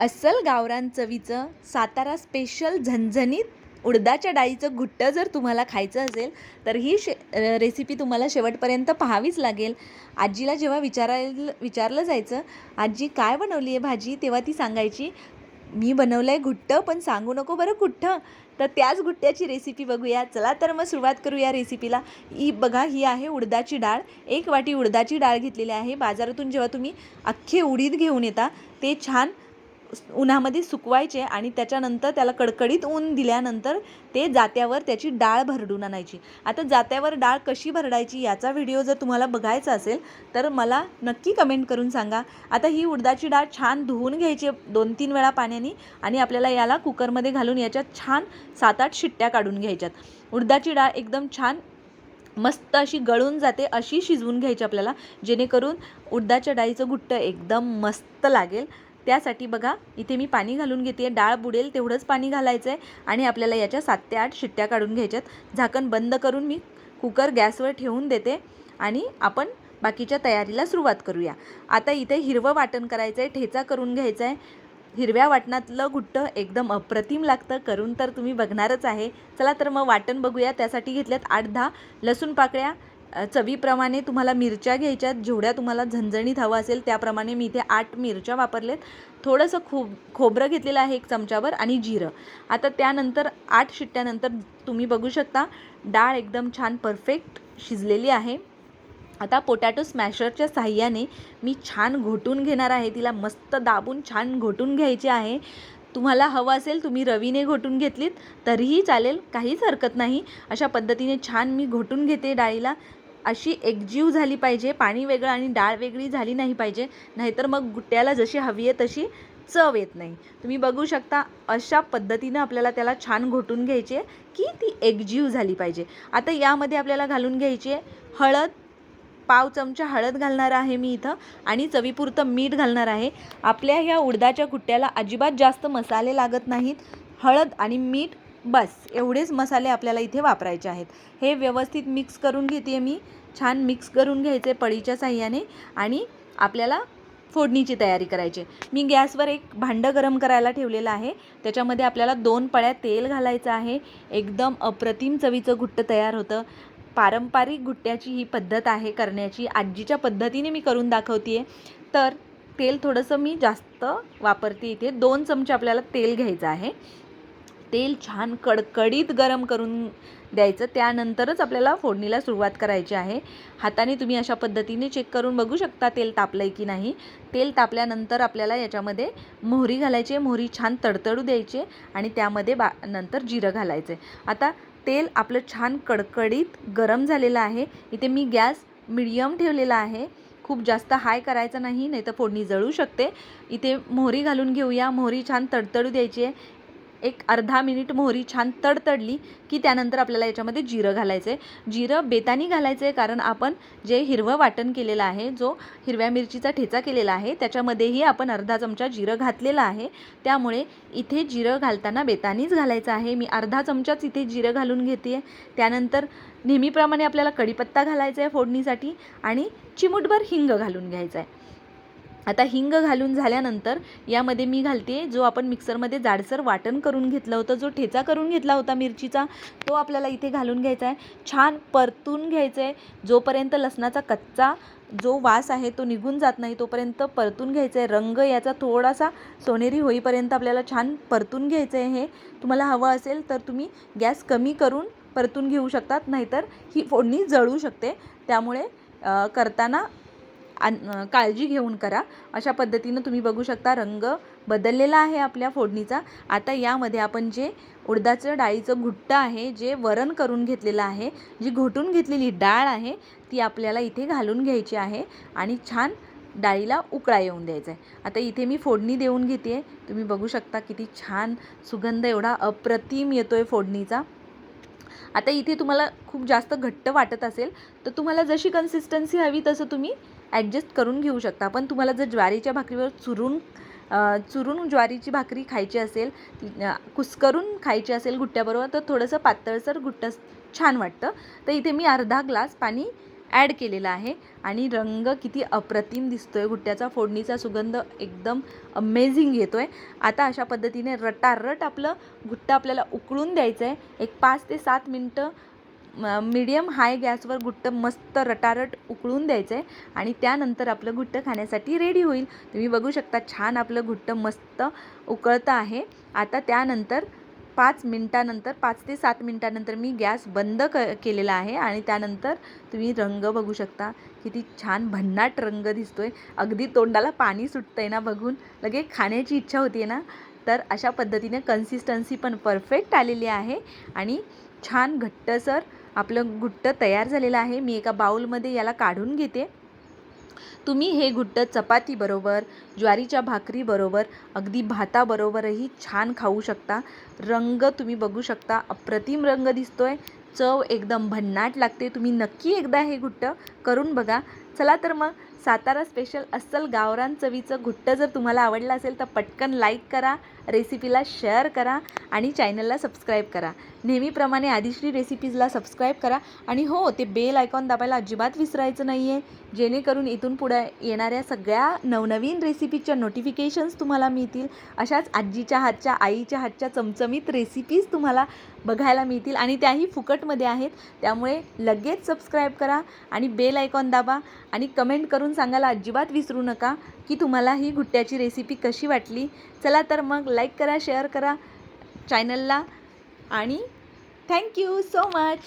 अस्सल गावरान चवीचं सातारा स्पेशल झणझणीत उडदाच्या डाळीचं घुट्टं जर तुम्हाला खायचं असेल तर ही शे रेसिपी तुम्हाला शेवटपर्यंत पाहावीच लागेल. आजीला जेव्हा विचारायला विचारलं जायचं आजी काय बनवली आहे भाजी? तेव्हा ती सांगायची मी बनवलं आहे घुट्टं पण सांगू नको बरं कुठं. तर त्याच गुट्ट्याची रेसिपी बघूया. चला तर मग सुरुवात करूया रेसिपीला ही बघा ही आहे उडदाची डाळ. एक वाटी उडदाची डाळ घेतलेली आहे. बाजारातून जेव्हा तुम्ही अख्खे उडीद घेऊन येता ते छान उन्हामध्ये सुकवायचे आणि त्याच्यानंतर त्याला कडकडीत ऊन दिल्यानंतर ते जात्यावर त्याची डाळ भरडून आणायची. आता जात्यावर डाळ कशी भरडायची याचा व्हिडिओ जर तुम्हाला बघायचा असेल तर मला नक्की कमेंट करून सांगा. आता ही उडदाची डाळ छान धुवून घ्यायची दोन तीन वेळा पाण्याने आणि आपल्याला याला कुकरमध्ये घालून याच्यात छान सात आठ शिट्ट्या काढून घ्यायच्यात. उडदाची डाळ एकदम छान मस्त अशी गळून जाते अशी शिजवून घ्यायची आपल्याला जेणेकरून उडदाच्या डाळीचं घुट्ट एकदम मस्त लागेल. त्यासाठी बघा इथे मी पाणी घालून घेते डाळ बुडेल तेवढंच पाणी घालायचं आहे आणि आपल्याला याच्या सात ते आठ शिट्ट्या काढून घ्यायच्यात. झाकण बंद करून मी कुकर गॅसवर ठेवून देते आणि आपण बाकीच्या तयारीला सुरुवात करूया. आता इथे हिरवं वाटण करायचं आहे ठेचा करून घ्यायचा आहे हिरव्या वाटणातलं घुट्टं एकदम अप्रतिम लागतं. करून तर तुम्ही बघणारच आहे. चला तर मग वाटण बघूया. त्यासाठी घेतल्यात आठ दहा. लसूण पाकळ्या चवीप्रमाणे तुम्हाला मिरच्या घ्यायच्यात जेवढ्या तुम्हाला झणझणीत हवं असेल त्याप्रमाणे मी इथे आठ मिरच्या वापरलेत. थोडंसं खूप खोबरं घेतलेलं आहे एक चमच्यावर आणि जिरं. आता त्यानंतर आठ शिट्ट्यानंतर तुम्ही बघू शकता डाळ एकदम छान परफेक्ट शिजलेली आहे. आता पोटॅटो स्मॅशरच्या साह्याने मी छान घोटून घेणार आहे. तिला मस्त दाबून छान घोटून घ्यायची आहे. तुम्हाला हवं असेल तुम्ही रवीने घोटून घेतलीत तरीही चालेल काहीच हरकत नाही. अशा पद्धतीने छान मी घोटून घेते डाळीला. अशी एकजीव झाली पाहिजे पाणी वेगळं आणि डाळ वेगळी झाली नाही पाहिजे नाहीतर मग गुट्ट्याला जशी हवी आहे तशी चव येत नाही. तुम्ही बघू शकता अशा पद्धतीनं आपल्याला त्याला छान घोटून घ्यायची आहे की ती एकजीव झाली पाहिजे. आता यामध्ये आपल्याला घालून घ्यायची आहे हळद. पाव चमचा हळद घालणार आहे मी इथं आणि चवीपुरतं मीठ घालणार आहे. आपल्या ह्या उडदाच्या गुट्ट्याला अजिबात जास्त मसाले लागत नाहीत. हळद आणि मीठ बस एवढेच मसाले आपल्याला इथे वापरायचे आहेत. हे व्यवस्थित मिक्स करून घेते मी. छान मिक्स करून घ्यायचे पळीच्या साह्याने आणि आपल्याला फोडणीची तयारी करायची. मी गॅसवर एक भांडं गरम करायला ठेवलेलं आहे. त्याच्यामध्ये आपल्याला दोन पळ्या तेल घालायचं आहे. एकदम अप्रतिम चवीचं घुट्ट तयार होतं. पारंपरिक गुट्ट्याची ही पद्धत आहे करण्याची. आजीच्या पद्धतीने मी करून दाखवते आहे तर तेल थोडंसं मी जास्त वापरते इथे. दोन चमचे आपल्याला तेल घ्यायचं आहे. तेल छान कडकडीत गरम करून द्यायचं. त्यानंतरच आपल्याला फोडणीला सुरुवात करायची आहे. हाताने तुम्ही अशा पद्धतीने चेक करून बघू शकता तेल तापलं आहे की नाही. तेल तापल्यानंतर आपल्याला याच्यामध्ये मोहरी घालायची मोहरी छान तडतडू द्यायची आणि त्यामध्ये बा नंतर जिरं घालायचं आता तेल आपलं छान कडकडीत गरम झालेलं आहे. इथे मी गॅस मिडियम ठेवलेला आहे. खूप जास्त हाय करायचं नाही नाही तर फोडणी जळू शकते. इथे मोहरी घालून घेऊया. मोहरी छान तडतडू द्यायची आहे. एक अर्धा मिनिट मोहरी छान तडतडली की त्यानंतर आपल्याला याच्यामध्ये जिरं घालायचं आहे जिरं बेतानी घालायचं आहे कारण आपण जे हिरवं वाटण केलेलं आहे जो हिरव्या मिरचीचा ठेचा केलेला आहे त्याच्यामध्येही आपण अर्धा चमचा जिरं घातलेलं आहे. त्यामुळे इथे जिरं घालताना बेतानीच घालायचं आहे. मी अर्धा चमचाच इथे जिरं घालून घेते त्यानंतर नेहमीप्रमाणे आपल्याला कढीपत्ता घालायचा आहे फोडणीसाठी आणि चिमूटभर हिंग घालून घ्यायचा आहे आता हिंग घालून झाल्यानंतर यामध्ये मी घालते जो आपण मिक्सरमध्ये जाडसर वाटण करून घेतलं होतं जो ठेचा करून घेतला होता मिरचीचा तो आपल्याला इथे घालून घ्यायचा आहे. छान परतून घ्यायचं आहे. जोपर्यंत लसणाचा कच्चा जो वास आहे तो निघून जात नाही तोपर्यंत परतून घ्यायचं आहे. रंग याचा थोडासा सोनेरी होईपर्यंत आपल्याला छान परतून घ्यायचं आहे हे तुम्हाला हवं असेल तर तुम्ही गॅस कमी करून परतून घेऊ शकतात नाहीतर ही फोडणी जळू शकते. त्यामुळे करताना आणि काळजी घेऊन करा. अशा पद्धतीनं तुम्ही बघू शकता रंग बदललेला आहे आपल्या फोडणीचा. आता यामध्ये आपण जे उडदाचं डाळीचं घुट्ट आहे जे वरण करून घेतलेलं आहे जी घोटून घेतलेली डाळ आहे ती आपल्याला इथे घालून घ्यायची आहे आणि छान डाळीला उकळा येऊन द्यायचा आहे. आता इथे मी फोडणी देऊन घेते. तुम्ही बघू शकता किती छान सुगंध एवढा अप्रतिम येतो आहे फोडणीचा. आता इथे तुम्हाला खूप जास्त घट्ट वाटत असेल तर तुम्हाला जशी कन्सिस्टन्सी हवी तसं तुम्ही ॲडजस्ट करून घेऊ शकता. पण तुम्हाला जर ज्वारीच्या भाकरीवर चुरून चुरून ज्वारीची भाकरी खायची असेल कुस्करून खायची असेल गुट्ट्याबरोबर तर थोडंसं पातळसर गुट्टं छान वाटतं. तर इथे मी अर्धा ग्लास पाणी ॲड केलेलं आहे आणि रंग किती अप्रतिम दिसतो आहे गुट्ट्याचा फोडणीचा सुगंध एकदम अमेझिंग येतो आहे आता अशा पद्धतीने रटारट आपलं गुट्टं आपल्याला उकळून द्यायचं आहे एक पाच ते सात मिनटं मीडियम हाय गॅसवर घुट्ट मस्त रटारट उकळून द्यायचं आहे आणि त्यानंतर आपलं घुट्ट खाण्यासाठी रेडी होईल. तुम्ही बघू शकता छान आपलं घुट्टं मस्त उकळतं आहे. आता त्यानंतर पाच मिनटानंतर पाच ते सात मिनटानंतर मी गॅस बंद क केलेला आहे आणि त्यानंतर तुम्ही रंग बघू शकता. किती छान भन्नाट रंग दिसतो आहे अगदी तोंडाला पाणी सुटतं आहे ना बघून. लगे खाण्याची इच्छा होती ना? तर अशा पद्धतीने कन्सिस्टन्सी पण परफेक्ट आलेली आहे. आणि छान घट्टसर आपलं घुट्टं तयार झालेलं आहे. मी एका बाऊलमध्ये याला काढून घेते. तुम्ही हे घुट्टं चपातीबरोबर ज्वारीच्या भाकरीबरोबर अगदी भाताबरोबरही छान खाऊ शकता. रंग तुम्ही बघू शकता. अप्रतिम रंग दिसतो आहे चव एकदम भन्नाट लागते. तुम्ही नक्की एकदा हे गुट्टं करून बघा. चला तर मग सातारा स्पेशल अस्सल गावरान चवीचं घुट्टं जर तुम्हाला आवडलं असेल तर पटकन लाईक करा. रेसिपीला शेअर करा आणि चॅनलला सबस्क्राईब करा. नेहमीप्रमाणे आदिश्री रेसिपीजला सबस्क्राईब करा. आणि हो ते बेल आयकॉन दाबायला अजिबात विसरायचं नाही आहे जेणेकरून इथून पुढे येणाऱ्या सगळ्या नवनवीन रेसिपीच्या नोटिफिकेशन्स तुम्हाला मिळतील. अशाच आजीच्या हातच्या आईच्या हातच्या चमचमीत रेसिपीज तुम्हाला बघायला मिळतील. आणि त्याही फुकटमध्ये आहेत. त्यामुळे लगेच सबस्क्राईब करा आणि बेल आयकॉन दाबा आणि कमेंट करून सांगायला अजिबात विसरू नका की तुम्हाला ही घुट्ट्याची रेसिपी कशी वाटली. चला तर मग लाईक करा शेअर करा चॅनलला. आणि थँक्यू सो मच.